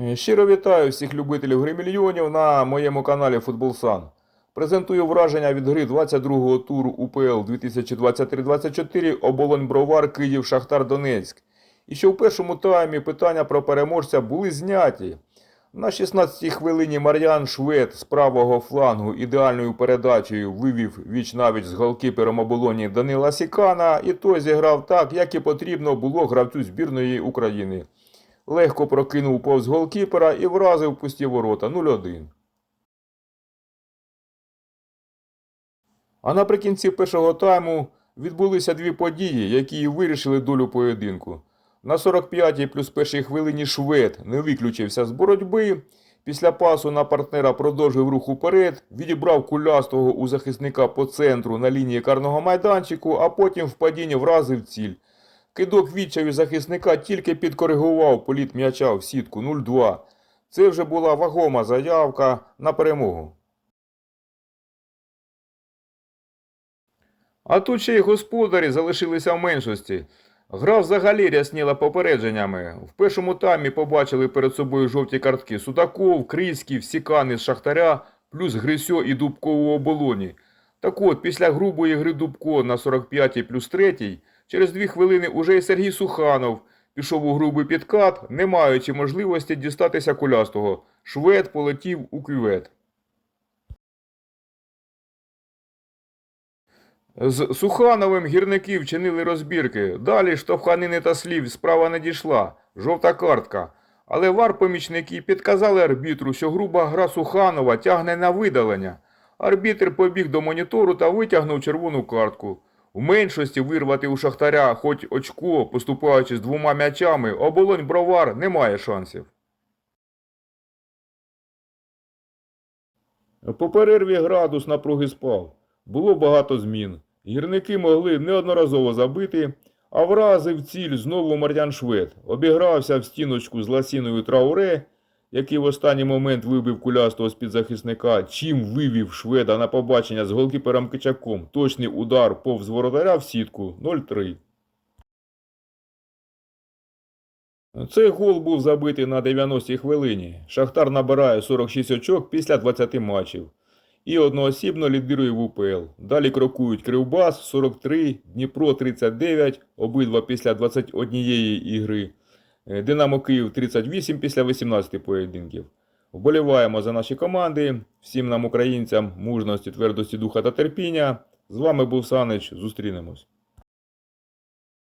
Е, Щиро вітаю всіх любителів гри мільйонів на моєму каналі Футболсан. Презентую враження від гри 22-го туру УПЛ 2023-24 Оболонь Бровар Київ Шахтар Донецьк. І що в першому таймі питання про переможця були зняті. На 16-й хвилині Мар'ян Швед з правого флангу ідеальною передачею вивів віч навіть з голкіпером оболоні Данила Сікана, і той зіграв так, як і потрібно було гравцю збірної України. Легко прокинув повз голкіпера і вразив пусті ворота 0-1. А наприкінці першого тайму відбулися дві події, які вирішили долю поєдинку. На 45-й плюс першій хвилині Швед не виключився з боротьби. Після пасу на партнера продовжив рух уперед, відібрав кулястого у захисника по центру на лінії карного майданчику, а потім в падінні вразив ціль. Кидок відчаю захисника тільки підкоригував політ м'яча в сітку 0-2. Це вже була вагома заявка на перемогу. А тут ще й господарі залишилися в меншості. Гра взагалі рясніла попередженнями. В першому таймі побачили перед собою жовті картки Судаков, Крицький, Сікани з Шахтаря, плюс Грисьо і Дубко у оболоні. Так от, після грубої гри Дубко на 45-й плюс 3 через дві хвилини уже і Сергій Суханов пішов у грубий підкат, не маючи можливості дістатися кулястого. Швед полетів у кювет. З Сухановим гірники вчинили розбірки. Далі штовханини та слів справа не дійшла. Жовта картка. Але вар-помічники підказали арбітру, що груба гра Суханова тягне на видалення. Арбітр побіг до монітору та витягнув червону картку. У меншості вирвати у Шахтаря хоч очко, поступаючи з двома м'ячами, оболонь бровар не має шансів. По перерві градус напруги спав. Було багато змін. Гірники могли неодноразово забити, а вразив ціль знову Мар'ян Швед. Обігрався в стіночку з ласіною Трауре, який в останній момент вибив кулястого з-під захисника, чим вивів Шведа на побачення з голкіпером Кичаком. Точний удар повз воротаря в сітку 0-3. Цей гол був забитий на 90-й хвилині. Шахтар набирає 46 очок після 20 матчів і одноосібно лідирує в УПЛ. Далі крокують Кривбас 43, Дніпро 39, обидва після 21 ігри. Е, Динамо Київ 38 після 18 поєдинків. Вболіваємо за наші команди. Всім нам, українцям, мужності, твердості духа та терпіння. З вами був Санич. Зустрінемось.